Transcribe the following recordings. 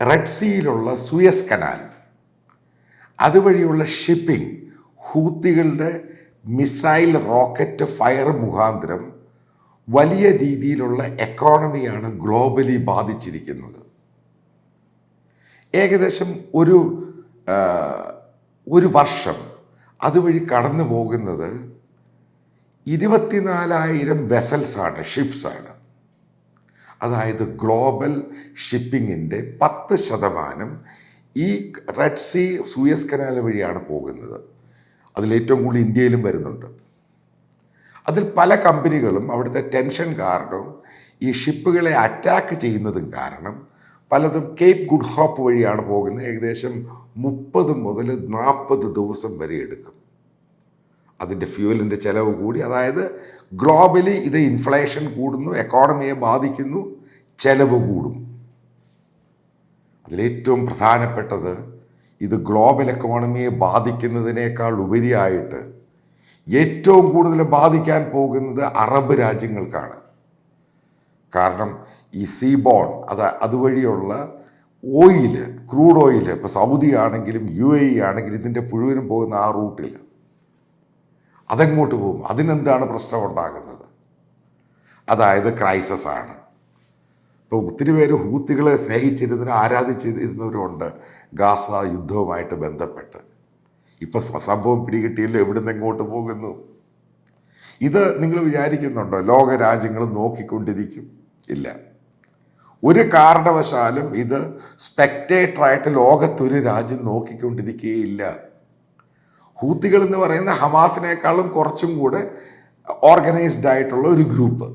Red സീയിലുള്ള Suez canal അതുവഴിയുള്ള shipping ഹൂത്തികളുടെ മിസൈൽ റോക്കറ്റ് ഫയർ മുഖാന്തരം വലിയ രീതിയിലുള്ള എക്കോണമിയാണ് ഗ്ലോബലി ബാധിച്ചിരിക്കുന്നത്. ഏകദേശം ഒരു ഒരു വർഷം അതുവഴി കടന്നു പോകുന്നത് ഇരുപത്തിനാലായിരം വെസൽസാണ് ഷിപ്സാണ് അതായത് ഗ്ലോബൽ ഷിപ്പിങ്ങിന്റെ പത്ത് ശതമാനം ഈ റെഡ് സീ സൂയസ് കനാൽ വഴിയാണ് പോകുന്നത്. അതിലേറ്റവും കൂടുതൽ ഇന്ത്യയിലും വരുന്നുണ്ട്. അതിൽ പല കമ്പനികളും അവിടുത്തെ ടെൻഷൻ കാരണവും ഈ ഷിപ്പുകളെ അറ്റാക്ക് ചെയ്യുന്നതും കാരണം പലതും കേപ്പ് ഗുഡ് ഹോപ്പ് വഴിയാണ് പോകുന്നത്. ഏകദേശം മുപ്പത് മുതൽ നാൽപ്പത് ദിവസം വരെ എടുക്കും. അതിന്റെ ഫ്യൂവലിന്റെ ചിലവ് കൂടി. അതായത് ഗ്ലോബലി ഇത് ഇൻഫ്ലേഷൻ കൂടുന്നു എക്കോണമിയെ ബാധിക്കുന്നു ചിലവ് കൂടും. അതിലേറ്റവും പ്രധാനപ്പെട്ടത് ഇത് ഗ്ലോബൽ എക്കോണമിയെ ബാധിക്കുന്നതിനേക്കാൾ ഉപരിയായിട്ട് ഏറ്റവും കൂടുതൽ ബാധിക്കാൻ പോകുന്നത് അറബ് രാജ്യങ്ങൾക്കാണ്. കാരണം ഈ സീബോൺ അത് അതുവഴിയുള്ള ഓയിൽ ക്രൂഡ് ഓയിൽ ഇപ്പോൾ സൗദി ആണെങ്കിലും യു എ ആണെങ്കിലും ഇതിന്റെ മുഴുവനും പോകുന്ന ആ റൂട്ടിൽ അതെങ്ങോട്ട് പോകും. അതിനെന്താണ് പ്രശ്നം ഉണ്ടാകുന്നത് അതായത് ക്രൈസസ് ആണ് ഇപ്പോൾ ഒത്തിരി പേര് ഹൂത്തികളെ സ്നേഹിച്ചിരുന്നവരും ആരാധിച്ചിരുന്നവരുമുണ്ട് ഗാസ യുദ്ധവുമായിട്ട് ബന്ധപ്പെട്ട്. ഇപ്പം സ- സംഭവം പിടികിട്ടിയല്ലോ എവിടുന്ന് എങ്ങോട്ട് പോകുന്നു? ഇത് നിങ്ങൾ വിചാരിക്കുന്നുണ്ടോ? ലോക രാജ്യങ്ങൾ നോക്കിക്കൊണ്ടിരിക്കും? ഇല്ല. ഒരു കാരണവശാലും ഇത് സ്പെക്ടേറ്ററായിട്ട് ലോകത്തൊരു രാജ്യം നോക്കിക്കൊണ്ടിരിക്കുകയില്ല. ഹൂത്തികൾ എന്ന് പറയുന്ന ഹമാസിനേക്കാളും കുറച്ചും കൂടെ ഓർഗനൈസ്ഡ് ആയിട്ടുള്ള ഒരു ഗ്രൂപ്പ്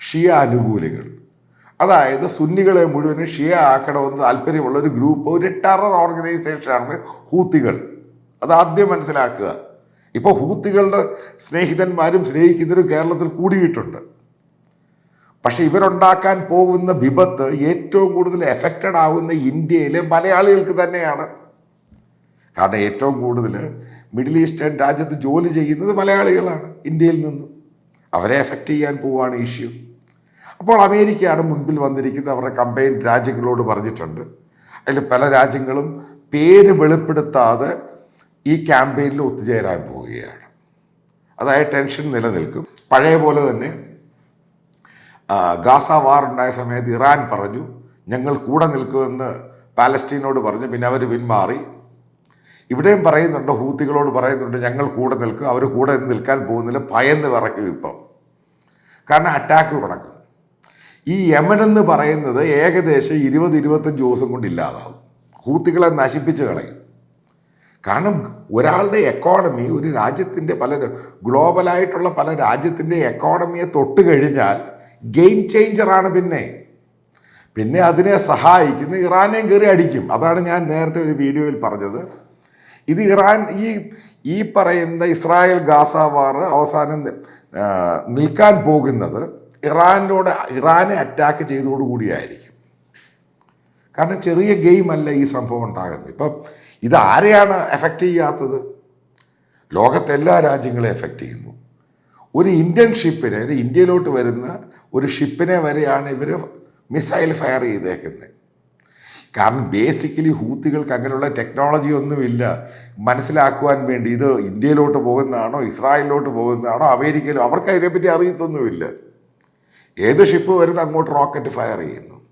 ഷിയ അനുകൂലികൾ. അതായത് സുന്നികളെ മുഴുവനും ഷിയ ആക്കണമെന്ന് താല്പര്യമുള്ള ഒരു ഗ്രൂപ്പ് ഒരു ടെറർ ഓർഗനൈസേഷനാണ് ഹൂത്തികൾ. അത് ആദ്യം മനസ്സിലാക്കുക. ഇപ്പോൾ ഹൂത്തികളുടെ സ്നേഹിതന്മാരും സ്നേഹിക്കുന്നവരും കേരളത്തിൽ കൂടിയിട്ടുണ്ട്. പക്ഷേ ഇവരുണ്ടാക്കാൻ പോകുന്ന വിപത്ത് ഏറ്റവും കൂടുതൽ എഫക്റ്റഡ് ആവുന്ന ഇന്ത്യയിലെ മലയാളികൾക്ക് തന്നെയാണ്. കാരണം ഏറ്റവും കൂടുതൽ മിഡിൽ ഈസ്റ്റേൺ രാജ്യത്ത് ജോലി ചെയ്യുന്നത് മലയാളികളാണ് ഇന്ത്യയിൽ നിന്നും. അവരെ എഫക്റ്റ് ചെയ്യാൻ പോവുകയാണ് ഇഷ്യൂ അപ്പോൾ അമേരിക്കയാണ് മുൻപിൽ വന്നിരിക്കുന്നത് അവരുടെ കമ്പൈൻ രാജ്യങ്ങളോട് പറഞ്ഞിട്ടുണ്ട്. അതിൽ പല രാജ്യങ്ങളും പേര് വെളിപ്പെടുത്താതെ ഈ ക്യാമ്പയിനിൽ ഒത്തുചേരാൻ പോവുകയാണ്. അതായത് ടെൻഷൻ നിലനിൽക്കും. പഴയ പോലെ തന്നെ ഗാസ വാർ ഉണ്ടായ സമയത്ത് ഇറാൻ പറഞ്ഞു ഞങ്ങൾ കൂടെ നിൽക്കുമെന്ന് പാലസ്റ്റീനോട് പറഞ്ഞു പിന്നെ അവർ പിന്മാറി. ഇവിടെയും പറയുന്നുണ്ട് ഹൂത്തികളോട് പറയുന്നുണ്ട് ഞങ്ങൾ കൂടെ നിൽക്കും അവർ കൂടെ നിൽക്കാൻ പോകുന്നില്ല ഭയന്ന് വിറയ്ക്കും ഇപ്പം. കാരണം അറ്റാക്ക് കിടക്കും ഈ യമൻ എന്ന് പറയുന്നത് ഏകദേശം ഇരുപത് ഇരുപത്തഞ്ച് ദിവസം കൊണ്ട് ഇല്ലാതാവും. ഹൂത്തികളെ നശിപ്പിച്ച് കളയും. കാരണം ഒരാളുടെ എക്കോണമി ഒരു രാജ്യത്തിന്റെ പല ഗ്ലോബലായിട്ടുള്ള പല രാജ്യത്തിന്റെ എക്കോണമിയെ തൊട്ട് കഴിഞ്ഞാൽ ഗെയിം ചേഞ്ചറാണ് പിന്നെ. പിന്നെ അതിനെ സഹായിക്കുന്ന ഇറാനെയും കയറി അടിക്കും. അതാണ് ഞാൻ നേരത്തെ ഒരു വീഡിയോയിൽ പറഞ്ഞത്. ഇത് ഇറാൻ ഈ ഈ പറയുന്ന ഇസ്രായേൽ ഗാസ വാർ അവസാനം നിൽക്കാൻ പോകുന്നത് ഇറാനോട് ഇറാനെ അറ്റാക്ക് ചെയ്തോടുകൂടിയായിരിക്കും കാരണം ചെറിയ ഗെയിം അല്ല ഈ സംഭവം ഉണ്ടാകുന്നത്. ഇപ്പം ഇത് ആരെയാണ് എഫക്റ്റ് ചെയ്യാത്തത്? ലോകത്തെല്ലാ രാജ്യങ്ങളെയും എഫക്റ്റ് ചെയ്യുന്നു. ഒരു ഇന്ത്യൻ ഷിപ്പിനെ ഇന്ത്യയിലോട്ട് വരുന്ന ഒരു ഷിപ്പിനെ വരെയാണ് ഇവർ മിസൈൽ ഫയർ ചെയ്തേക്കുന്നത്. കാരണം ബേസിക്കലി ഹൂത്തികൾക്ക് അങ്ങനെയുള്ള ടെക്നോളജി ഒന്നുമില്ല. മനസ്സിലാക്കുവാൻ വേണ്ടി ഇത് ഇന്ത്യയിലോട്ട് പോകുന്നതാണോ ഇസ്രായേലിലോട്ട് പോകുന്നതാണോ അമേരിക്കയിലോ അവർക്ക് അതിനെപ്പറ്റി അറിയത്തൊന്നുമില്ല. ഏത് ഷിപ്പ് വരുന്ന അങ്ങോട്ട് റോക്കറ്റ് ഫയർ ചെയ്യുന്നു.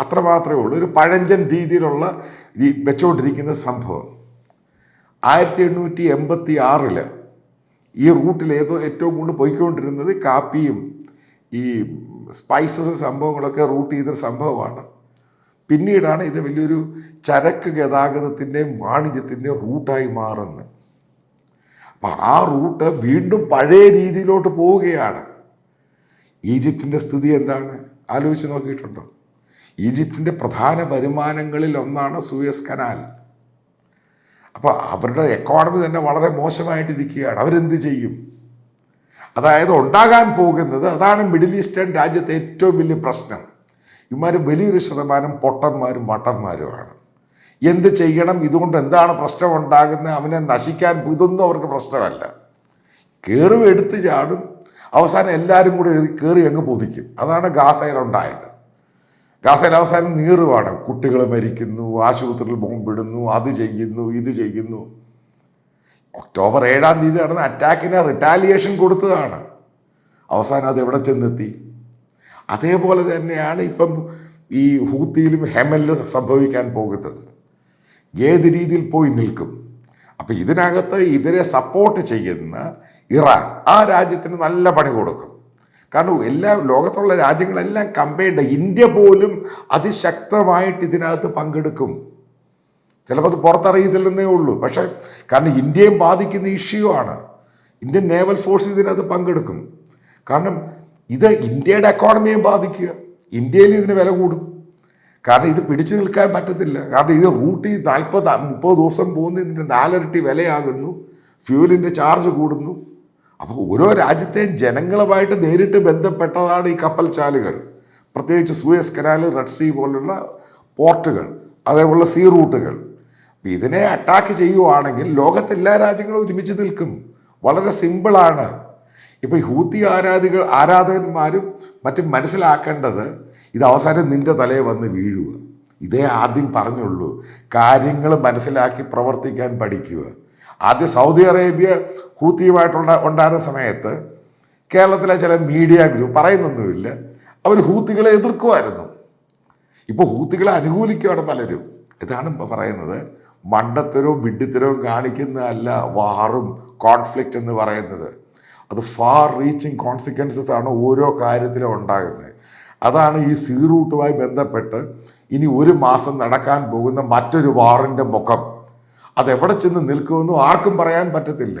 അത്രമാത്രമേ ഉള്ളൂ. ഒരു പഴഞ്ചൻ രീതിയിലുള്ള ഈ വെച്ചുകൊണ്ടിരിക്കുന്ന സംഭവം. ആയിരത്തി എണ്ണൂറ്റി എൺപത്തി ആറിൽ ഈ റൂട്ടിൽ ഏതോ ഏറ്റവും കൂടുതൽ പോയിക്കൊണ്ടിരുന്നത് കാപ്പിയും ഈ സ്പൈസസ് സംഭവങ്ങളൊക്കെ റൂട്ട് ചെയ്തൊരു സംഭവമാണ്. പിന്നീടാണ് ഇത് വലിയൊരു ചരക്ക് ഗതാഗതത്തിന്റെയും വാണിജ്യത്തിന്റെയും റൂട്ടായി മാറുന്നത്. അപ്പം ആ റൂട്ട് വീണ്ടും പഴയ രീതിയിലോട്ട് പോവുകയാണ്. ഈജിപ്തിന്റെ സ്ഥിതി എന്താണ്? ആലോചിച്ച് നോക്കിയിട്ടുണ്ടോ? ഈജിപ്തിന്റെ പ്രധാന വരുമാനങ്ങളിൽ ഒന്നാണ് സൂയസ് കനാൽ. അപ്പോൾ അവരുടെ എക്കോണമി തന്നെ വളരെ മോശമായിട്ടിരിക്കുകയാണ്. അവരെന്ത് ചെയ്യും? അതായത് ഉണ്ടാകാൻ പോകുന്നത് അതാണ് മിഡിൽ ഈസ്റ്റേൺ രാജ്യത്തെ ഏറ്റവും വലിയ പ്രശ്നം. ഇവന്മാർ വലിയൊരു ശതമാനം പൊട്ടന്മാരും വട്ടന്മാരുമാണ്. എന്ത് ചെയ്യണം? ഇതുകൊണ്ട് എന്താണ് പ്രശ്നം ഉണ്ടാകുന്നത്? അവനെ നശിക്കാൻ ഇതൊന്നും അവർക്ക് പ്രശ്നമല്ല. കയറും എടുത്ത് ചാടും. അവസാനം എല്ലാവരും കൂടെ കയറി അങ്ങ് പൊതിക്കും. അതാണ് ഗാസയിലുണ്ടായത് ഗാസയിൽ അവസാനം നീറുവാണ് കുട്ടികൾ മരിക്കുന്നു ആശുപത്രിയിൽ ബോംബിടുന്നു അത് ചെയ്യുന്നു ഇത് ചെയ്യുന്നു. ഒക്ടോബർ ഏഴാം തീയതി നടന്ന അറ്റാക്കിന് റിട്ടാലിയേഷൻ കൊടുത്തതാണ്. അവസാനം അത് എവിടെ ചെന്നെത്തി? അതേപോലെ തന്നെയാണ് ഇപ്പം ഈ ഹൂത്തിയിലും ഹെമലിലും സംഭവിക്കാൻ പോകുന്നത്. ഏത് രീതിയിൽ പോയി നിൽക്കും? അപ്പം ഇതിനകത്ത് ഇവരെ സപ്പോർട്ട് ചെയ്യുന്ന ഇറാൻ ആ രാജ്യത്തിന് നല്ല പണി കൊടുക്കും. കാരണം എല്ലാ ലോകത്തുള്ള രാജ്യങ്ങളെല്ലാം കമ്പയുണ്ട് ഇന്ത്യ പോലും അതിശക്തമായിട്ട് ഇതിനകത്ത് പങ്കെടുക്കും. ചിലപ്പോൾ അത് പുറത്തറിയത്തില്ലെന്നേ ഉള്ളൂ. പക്ഷേ കാരണം ഇന്ത്യയും ബാധിക്കുന്ന ഇഷ്യൂ ആണ്. ഇന്ത്യൻ നേവൽ ഫോഴ്സ് ഇതിനകത്ത് പങ്കെടുക്കും. കാരണം ഇത് ഇന്ത്യയുടെ എക്കോണമിയെ ബാധിക്കുക. ഇന്ത്യയിൽ ഇതിന് വില കൂടും. കാരണം ഇത് പിടിച്ചു നിൽക്കാൻ പറ്റത്തില്ല. കാരണം ഇത് റൂട്ടിൽ നാൽപ്പത് മുപ്പത് ദിവസം പോകുന്ന ഇതിന്റെ നാലിരട്ടി വിലയാകുന്നു. ഫ്യൂലിന്റെ ചാർജ് കൂടുന്നു. അപ്പോൾ ഓരോ രാജ്യത്തെയും ജനങ്ങളുമായിട്ട് നേരിട്ട് ബന്ധപ്പെട്ടതാണ് ഈ കപ്പൽ ചാലുകൾ. പ്രത്യേകിച്ച് സൂയസ് കനാൽ റെഡ് സീ പോലുള്ള പോർട്ടുകൾ അതേപോലെ സീ റൂട്ടുകൾ. ഇതിനെ അറ്റാക്ക് ചെയ്യുവാണെങ്കിൽ ലോകത്തെല്ലാ രാജ്യങ്ങളും ഒരുമിച്ച് നിൽക്കും. വളരെ സിമ്പിളാണ് ഇപ്പോൾ ഹൂത്തി ആരാധികൾ ആരാധകന്മാരും മറ്റും മനസ്സിലാക്കേണ്ടത് ഇത് അവസാനം നിന്റെ തലയിൽ വന്ന് വീഴുക. ഇതേ ആദ്യം പറഞ്ഞുള്ളൂ. കാര്യങ്ങൾ മനസ്സിലാക്കി പ്രവർത്തിക്കാൻ പഠിക്കുക. ആദ്യം സൗദി അറേബ്യ ഹൂത്തിയുമായിട്ടുള്ള ഉണ്ടായിരുന്ന സമയത്ത് കേരളത്തിലെ ചില മീഡിയ ഗ്രൂപ്പ് പറയുന്നൊന്നുമില്ല. അവർ ഹൂത്തികളെ എതിർക്കുമായിരുന്നു. ഇപ്പോൾ ഹൂത്തികളെ അനുകൂലിക്കുകയാണ് പലരും. ഇതാണ് ഇപ്പോൾ പറയുന്നത്. മണ്ടത്തരവും വിഡ്ഢിത്തരവും കാണിക്കുന്നതല്ല വാറും കോൺഫ്ലിക്റ്റ് എന്ന് പറയുന്നത്. അത് ഫാർ റീച്ചിങ് കോൺസിക്വൻസസ് ആണ് ഓരോ കാര്യത്തിലും ഉണ്ടാകുന്നത്. അതാണ് ഈ സീ റൂട്ടുമായി ബന്ധപ്പെട്ട് ഇനി ഒരു മാസം നടക്കാൻ പോകുന്ന മറ്റൊരു വാറിന്റെ മുഖം. അതെവിടെ ചെന്ന് നിൽക്കുമെന്നും ആർക്കും പറയാൻ പറ്റത്തില്ല.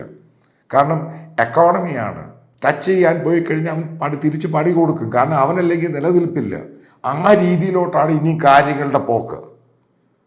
കാരണം എക്കോണമിയാണ് ടച്ച് ചെയ്യാൻ പോയി കഴിഞ്ഞാൽ അവൻ പണി തിരിച്ച് പണി കൊടുക്കും. കാരണം അവനല്ലെങ്കിൽ നിലനിൽപ്പില്ല. ആ രീതിയിലോട്ടാണ് ഇനി കാര്യങ്ങളുടെ പോക്ക്.